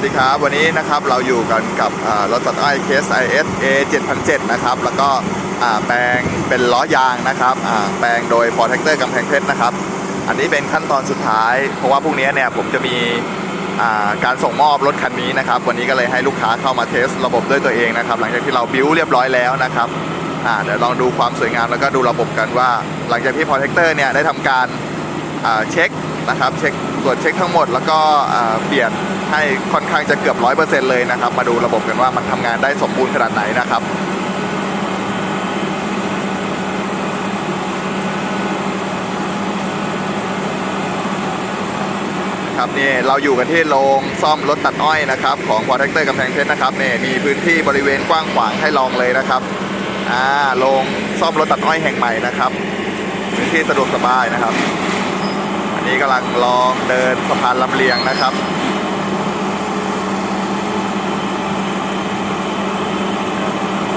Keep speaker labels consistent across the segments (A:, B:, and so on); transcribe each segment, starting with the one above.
A: วัสดีครับ วันนี้นะครับเราอยู่กันกับรถตัดอ้อย KSIS A 7 0 0นะครับ แล้วก็แปลงเป็นล้อยางนะครับแปลงโดย Protector กำแพงเพชรนะครับ อันนี้เป็นขั้นตอนสุดท้าย เพราะว่าพรุ่งนี้เนี่ยผมจะมีการส่งมอบรถคันนี้นะครับ วันนี้ก็เลยให้ลูกค้าเข้ามาเทสระบบด้วยตัวเองนะครับ หลังจากที่เราบิวเรียบร้อยแล้วนะครับเดี๋ยวลองดูความสวยงามแล้วก็ดูระบบกันว่า หลังจากที่ Protector เนี่ยได้ทำการเช็คนะครับ เช็คตรวจเช็คทั้งหมดแล้วก็เปลี่ยน ให้ค่อนข้างจะเกือบร้อยเปอร์เซ็นต์เลยนะครับ มาดูระบบกันว่ามันทำงานได้สมบูรณ์ขนาดไหนนะครับครับนี่เราอยู่กันที่โรงซ่อมรถตัดอ้อยนะครับ ของ Protector กำแพงเพชรนะครับนี่มีพื้นที่บริเวณกว้างขวางให้ลองเลยนะครับอ่าโรงซ่อมรถตัดอ้อยแห่งใหม่นะครับพื้นที่สะดวกสบายนะครับ อันนี้กำลังลองเดินสะพานลำเลียงนะครับ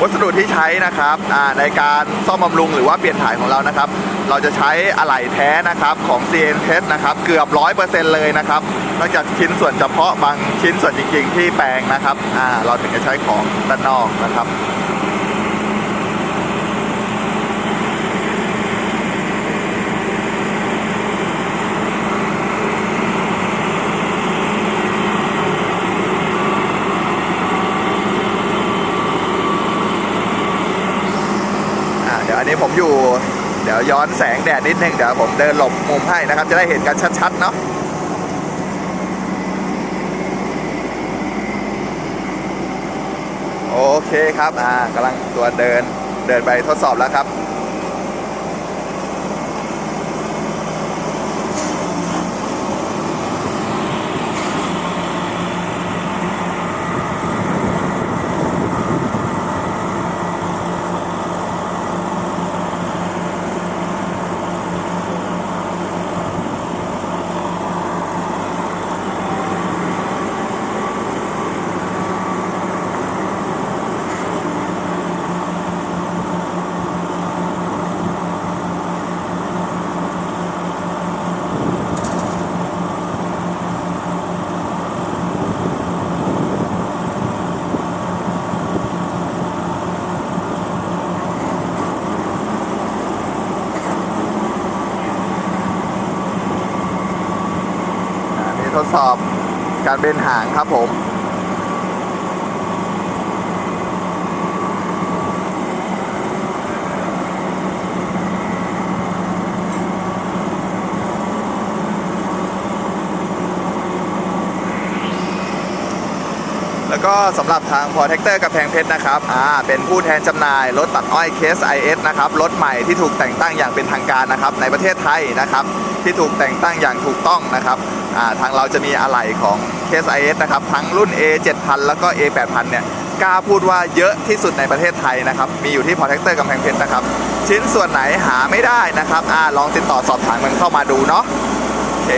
A: วัสดุที่ใช้นะครับในการซ่อมบำรุงหรือว่าเปลี่ยนถ่ายของเรานะครับ เราจะใช้อะไหล่แท้นะครับของ CN t e s นะครับเกือบ 100%เลยนะครับนอกจากชิ้นส่วนเฉพาะบางชิ้นส่วนจริง ๆ ที่แปลงนะครับเราถึงจะใช้ของด้านนอกนะครับ อ่าเดี๋ยว อยู่ เดี๋ยวย้อนแสงแดดนิดนึงเดี๋ยวผมเดินหลบมุมให้นะครับ จะได้เห็นกันชัดๆเนาะโอเคครับอ่ากำลังตัวเดินเดินไปทดสอบแล้วครับ ทดสอบการเบนหางครับผมแล้วก็สำหรับทาง Protector กับแพงเพชรนะครับ อ่า เป็นผู้แทนจำหน่ายรถตัดอ้อย Case IS นะครับ รถใหม่ที่ถูกแต่งตั้งอย่างเป็นทางการนะครับ ในประเทศไทยนะครับ ที่ถูกแต่งตั้งอย่างถูกต้องนะครับ ทางเราจะมีอะไหล่ของ KSIS นะครับ ทั้งรุ่น A 7000แล้วก็ A 8000เนี่ยกล้าพูดว่าเยอะที่สุดในประเทศไทยนะครับ มีอยู่ที่พอแท็กเตอร์กำแพงเพชรนะครับ ชิ้นส่วนไหนหาไม่ได้นะครับอลองติดต่อสอบถามกันเข้ามาดูเนาะโอเค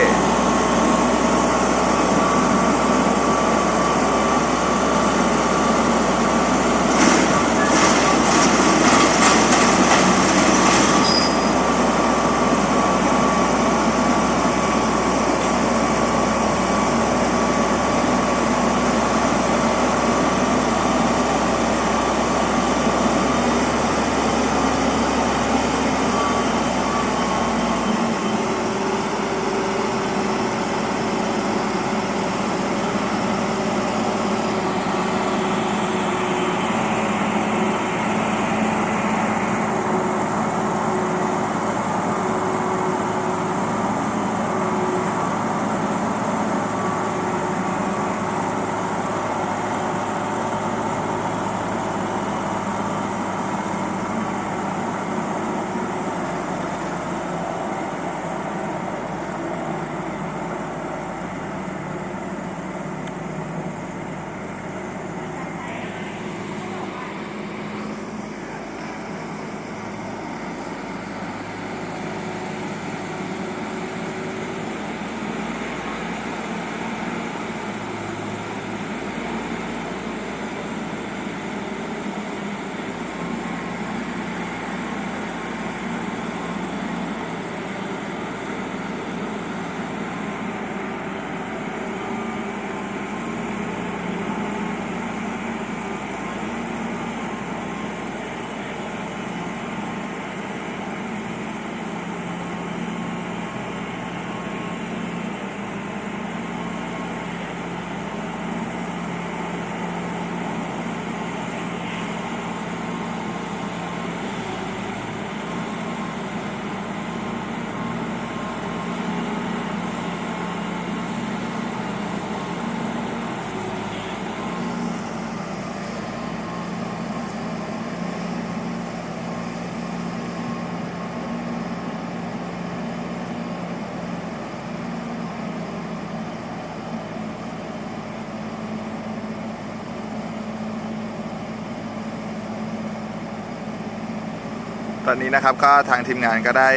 A: ตอนนี้นะครับก็ทางทีมงานก็ได้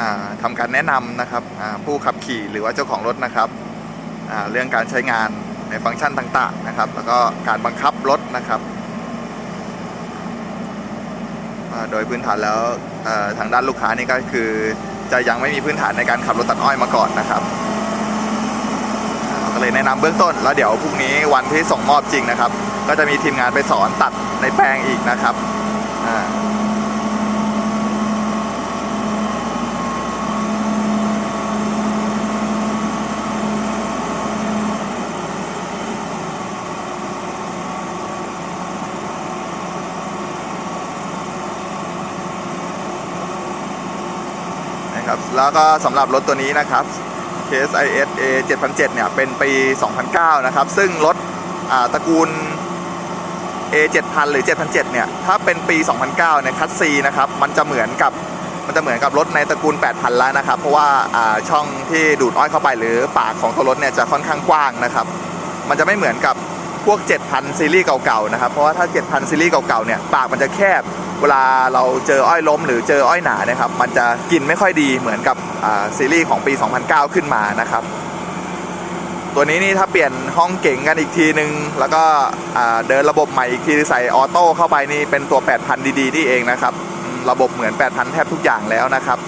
A: อ่าทำการแนะนำนะครับผู้ขับขี่หรือว่าเจ้าของรถนะครับเรื่องการใช้งานในฟังก์ชันต่างๆนะครับ แล้วก็การบังคับรถนะครับโดยพื้นฐานแล้วทางด้านลูกค้านี่ก็คือ จะยังไม่มีพื้นฐานในการขับรถตัดอ้อยมาก่อนนะครับก็เลยแนะนำเบื้องต้น แล้วเดี๋ยวพรุ่งนี้วันที่ส่งมอบจริงนะครับ ก็จะมีทีมงานไปสอนตัดในแปลงอีกนะครับอ่า นะครับแล้วก็สำหรับรถตัวนี้นะครับ KSIS A 7007เนี่ยเป็นปี 2009 นะครับ ซึ่งรถตระกูล A 7000หรือ 7007เนี่ยถ้าเป็นปี 2009เนี่ยคัสซีนะครับมันจะเหมือนกับมันจะเหมือนกับรถในตระกูล 8,000 แล้วนะครับ เพราะว่าอ่าช่องที่ดูดอ้อยเข้าไปหรือปากของตัวรถเนี่ยจะค่อนข้างกว้างนะครับ มันจะไม่เหมือนกับ พวก 7,000 ซีรีส์เก่าๆนะครับ เพราะว่าถ้า 7,000 ซีรีส์เก่าๆเนี่ยปากมันจะแคบ เวลาเราเจออ้อยล้มหรือเจออ้อยหนานะครับ มันจะกินไม่ค่อยดีเหมือนกับซีรีส์ของปี 2009 ขึ้นมานะครับตัวนี้นี่ถ้าเปลี่ยนห้องเก๋งกันอีกทีนึง แล้วก็เดินระบบใหม่อีกทีใส่ออโต้เข้าไปนี่เป็นตัว 8,000 ดีๆนี่เองนะครับ ระบบเหมือน 8,000 แทบทุกอย่างแล้วนะครับ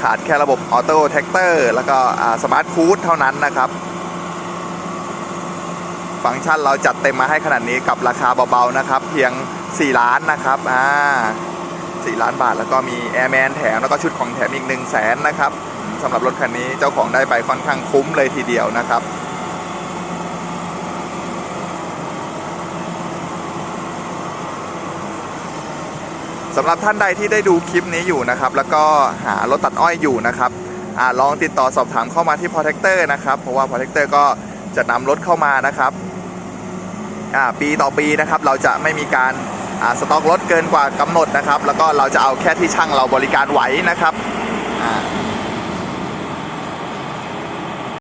A: ขาดแค่ระบบออโต้แท็กเตอร์แล้วก็สมาร์ทคูดเท่านั้นนะครับ ฟังก์ชันเราจัดเต็มมาให้ขนาดนี้กับราคาเบาๆนะครับ เพียง 4 ล้านนะครับอ่า4ล้านบาท แล้วก็มีแอร์แมนแถมแล้วก็ชุดของแถมอีก1 0 0 0 0แสนนะครับสำหรับรถคันนี้เจ้าของได้ไปค่อนข้างคุ้มเลยทีเดียวนะครับสำหรับท่านใดที่ได้ดูคลิปนี้อยู่นะครับ แล้วก็หารถตัดอ้อยอยู่นะครับอาลองติดต่อสอบถามเข้ามาที่ Protector นะครับ เพราะว่า Protector ก็จะนำรถเข้ามานะครับ ปีต่อปีนะครับเราจะไม่มีการสต็อกรถเกินกว่ากำหนดนะครับ แล้วก็เราจะเอาแค่ที่ช่างเราบริการไหวนะครับอ่า